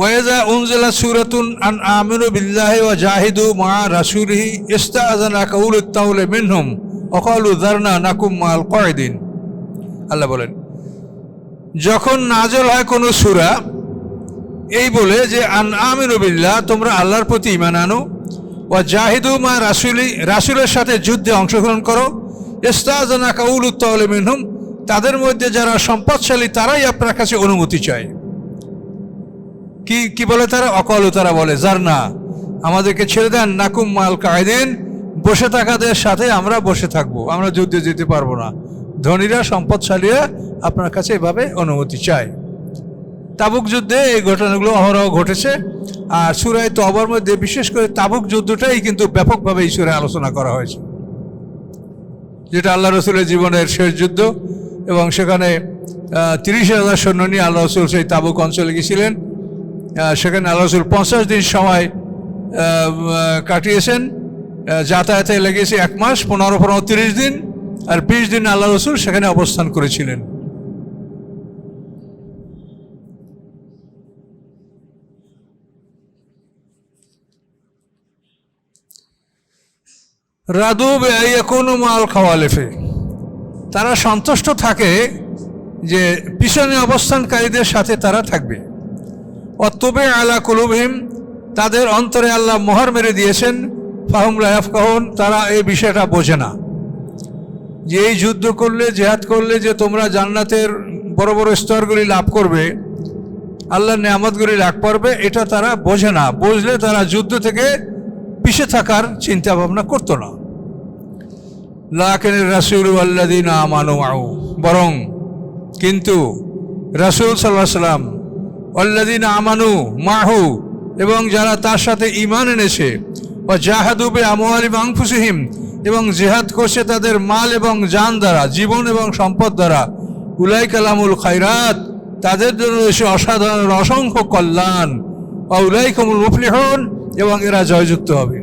ওয়াইজা উনজিলা সুরাতুন আন আমিনু বিল্লাহি ওয়া জাহিদু মা রাসূলিহি ইস্তাআযানা কাউলু তাউলে মিনহুম অকালু দারনা নাকুম মাল কয়দিন আল্লাহ বলেন, যখন নাজল হয় কোনো সূরা, এই বলে যে, আন আমিনু বিল্লাহ, তোমরা আল্লাহর প্রতি ঈমান আনো, ওয়া জাহিদু মা রাসূলি, রাসূলের সাথে যুদ্ধে অংশগ্রহণ করো, ইস্তাআযানা কাউলু তাউলে মিনহুম, তাদের মধ্যে যারা সম্পদশালী তারাই আপনার কাছে অনুমতি চায়। কি কি বলে তারা? অকল তারা বলে যার না আমাদেরকে ছেড়ে দেন নাকুম মাল কায়দিন বসে থাকাদের সাথে আমরা বসে থাকব আমরা যুদ্ধে যেতে পারব না। ধনীরা সম্পদ সম্পদশালীরা আপনার কাছে এভাবে অনুমতি চায়। তাবুক যুদ্ধে এই ঘটনাগুলো অহরহ ঘটেছে আর সুরায় তবর মধ্যে বিশেষ করে তাবুক যুদ্ধটাই কিন্তু ব্যাপকভাবে এই সুরায় আলোচনা করা হয়েছে। যেটা আল্লাহ রসুলের জীবনের শেষ যুদ্ধ এবং সেখানে তিরিশ হাজার সৈন্য নিয়ে আল্লাহ রসুল সেই তাবুক অঞ্চলে গেছিলেন আহ, সেখানে আল্লাহ রসুল পঞ্চাশ দিন সময় কাটিয়েছেন। যাতায়াতে লেগেছে এক মাস, পনেরো পনেরো, তিরিশ দিন, আর বিশ দিন আল্লাহ রসুল সেখানে অবস্থান করেছিলেন। রাদু কোনো মাল খাওয়ালেফে। তারা সন্তুষ্ট থাকে যে পিছনে অবস্থানকারীদের সাথে তারা থাকবে। অতবে আলা কুলুবহিম, তাদের অন্তরে আল্লাহ মোহর মেরে দিয়েছেন, ফাহুম রায়াফ কাহন তারা এই বিষয়টা বোঝে না। যে এই যুদ্ধ করলে, জেহাদ করলে যে তোমরা জান্নাতের বড় বড় স্তরগুলি লাভ করবে, আল্লাহর নিয়ামতগুলি লাভ করবে, এটা তারা বোঝে না। বুঝলে তারা যুদ্ধ থেকে পিছে থাকার চিন্তা ভাবনা করতো না। লাকেন রাসুল আল্লাদিন আমানু বরং কিন্তু রাসুল সাল্লাহ সাল্লাম অল্লাদিন আমানু মাহু এবং যারা তার সাথে ইমান এনেছে ও জাহাদুবে আমোয়ালি মাংফুসিহিম এবং জেহাদ করছে তাদের মাল এবং জান দ্বারা, জীবন এবং সম্পদ দ্বারা উলাই কালামুল খাইরাত তাদের জন্য রয়েছে অসাধারণ, অসংখ্য কল্যাণ। ও উলাই কামুল মুফলিহন এবং এরা জয়যুক্ত হবে।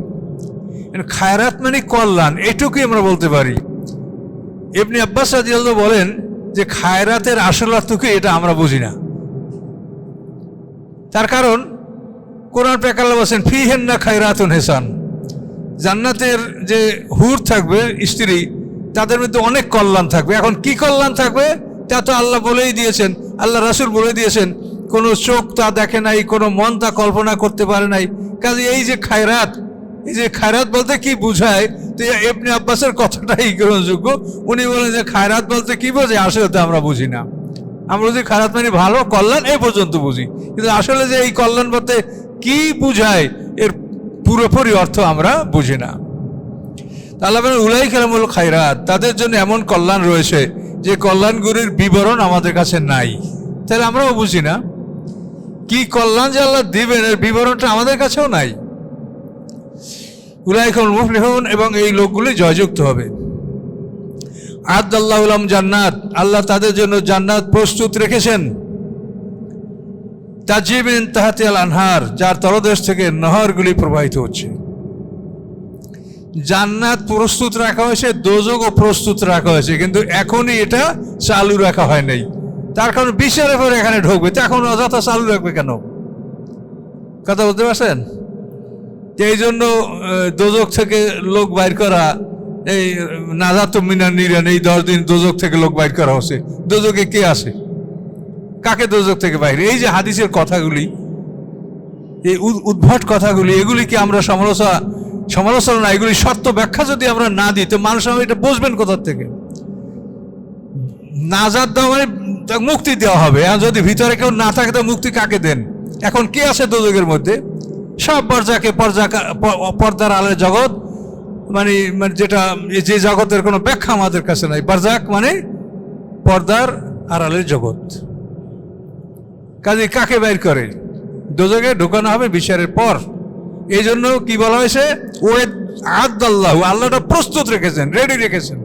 খায়রাত মানে কল্যাণ, এটুকুই আমরা বলতে পারি। এমনি আব্বাস রাজিয়াল্লাহ বলেন যে খায়রাতের আসল অর্থ কি, এটা আমরা বুঝি না। তার কারণ, কোরআন পেকাল্লা বলছেন ফি হেন্না খায়রাতুন হেসান। জান্নাতের যে হুর থাকবে, স্ত্রী, তাদের মধ্যে অনেক কল্যাণ থাকবে। এখন কি কল্যাণ থাকবে? তা তো আল্লাহ বলেই দিয়েছেন, আল্লাহ রাসুল বলে দিয়েছেন, কোনো চোখ তা দেখে নাই, কোনো মন তা কল্পনা করতে পারে নাই। কাজে এই যে খায়রাত, এই যে খায়রাত বলতে কি বুঝায়? তো এমনি আব্বাসের কথাটাই গ্রহণযোগ্য। উনি বলেন যে খায়রাত বলতে কি বোঝে আসলে তো আমরা বুঝি না। আমরা বুঝি খারাপ মানে ভালো কল্যাণ এই পর্যন্ত বুঝি। কিন্তু আসলে যে এই কল্যাণ বলতে কি বুঝায়, এর পুরোপুরি অর্থ আমরা বুঝি না। তাহলে উলাই খেলামুল খায়রাত, তাদের জন্য এমন কল্যাণ রয়েছে যে কল্যাণগুলির বিবরণ আমাদের কাছে নাই। তাহলে আমরাও বুঝি না। কি কল্যাণ যে আল্লাহ দিবেন, এর বিবরণটা আমাদের কাছেও নাই। উলাইকুল মুফলিহুন, এবং এই লোকগুলি জয়যুক্ত হবে। আদ আল্লাহ জান্নাত। আল্লাহ তাদের জন্য জান্নাত প্রস্তুত রেখেছেন। তাজিবিন তাহাতে আল আনহার, যার তলদেশ থেকে নহরগুলি প্রবাহিত হচ্ছে। জান্নাত প্রস্তুত রাখা হয়েছে দোজগও প্রস্তুত রাখা হয়েছে, কিন্তু এখনই এটা চালু রাখা হয় নাই। তার কারণ বিশ্বের পরে এখানে ঢুকবে, তো এখন অযথা চালু রাখবে কেন? কথা বলতে পারছেন? এই জন্য দোজক থেকে লোক বাইর করা এই, নাজাত মিনার নিরান, এই দশ দিন দোজক থেকে লোক বাইর করা হচ্ছে। দোজকে কে আসে কাকে দোজক থেকে বাইরে? এই যে হাদিসের কথাগুলি, এই উদ- উদ্ভট কথাগুলি, এগুলি কি আমরা সমালোচনা সমালোচনা এগুলি সত্য ব্যাখ্যা যদি আমরা না দিই, তো মানুষ আমার এটা বুঝবেন কোথার থেকে? নাজাদ দেওয়া মানে মুক্তি দেওয়া হবে। আর যদি ভিতরে কেউ না থাকে, তো মুক্তি কাকে দেন? এখন কে আছে দোজকের মধ্যে? সব পর্যাকে পর্যা পর্দার আলের জগৎ মানে মানে যেটা, যে জগতের কোনো ব্যাখ্যা আমাদের কাছে নাই। বারজাক মানে পর্দার আড়ালের জগৎ। কাজে কাকে বের করে? দোজকে ঢোকানো হবে বিচারের পর। এই জন্য কি বলা হয়েছে? ওয়ে আদাল্লাহ, আল্লাহটা প্রস্তুত রেখেছেন রেডি রেখেছেন।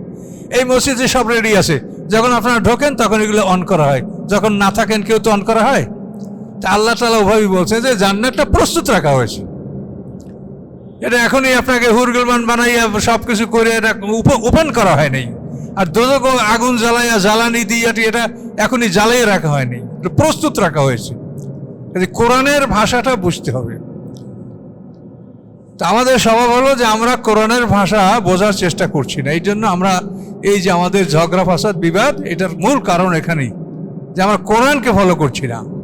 এই মসজিদে সব রেডি আছে। যখন আপনারা ঢোকেন, তখন এগুলো অন করা হয়। যখন না থাকেন, কেউ তো অন করা হয়? তা আল্লাহ তালা ওভাবেই বলছে যে জান্নাতটা প্রস্তুত রাখা হয়েছে। এটা এখনই আপনাকে হুরগুলমান বানাইয়া সব কিছু করে এটা ওপেন করা হয়নি। আর দোজক আগুন জ্বালাইয়া জ্বালানি দিয়ে এটা এখনই জ্বালিয়ে রাখা হয়নি। প্রস্তুত রাখা হয়েছে। কোরআনের ভাষাটা বুঝতে হবে। আমাদের স্বভাব হলো যে আমরা কোরআনের ভাষা বোঝার চেষ্টা করছি না। এই জন্য আমরা এই যে আমাদের ঝগড়া, ফাসাদ, বিবাদ, এটার মূল কারণ এখানেই। যে আমরা কোরআনকে ফলো করছি না।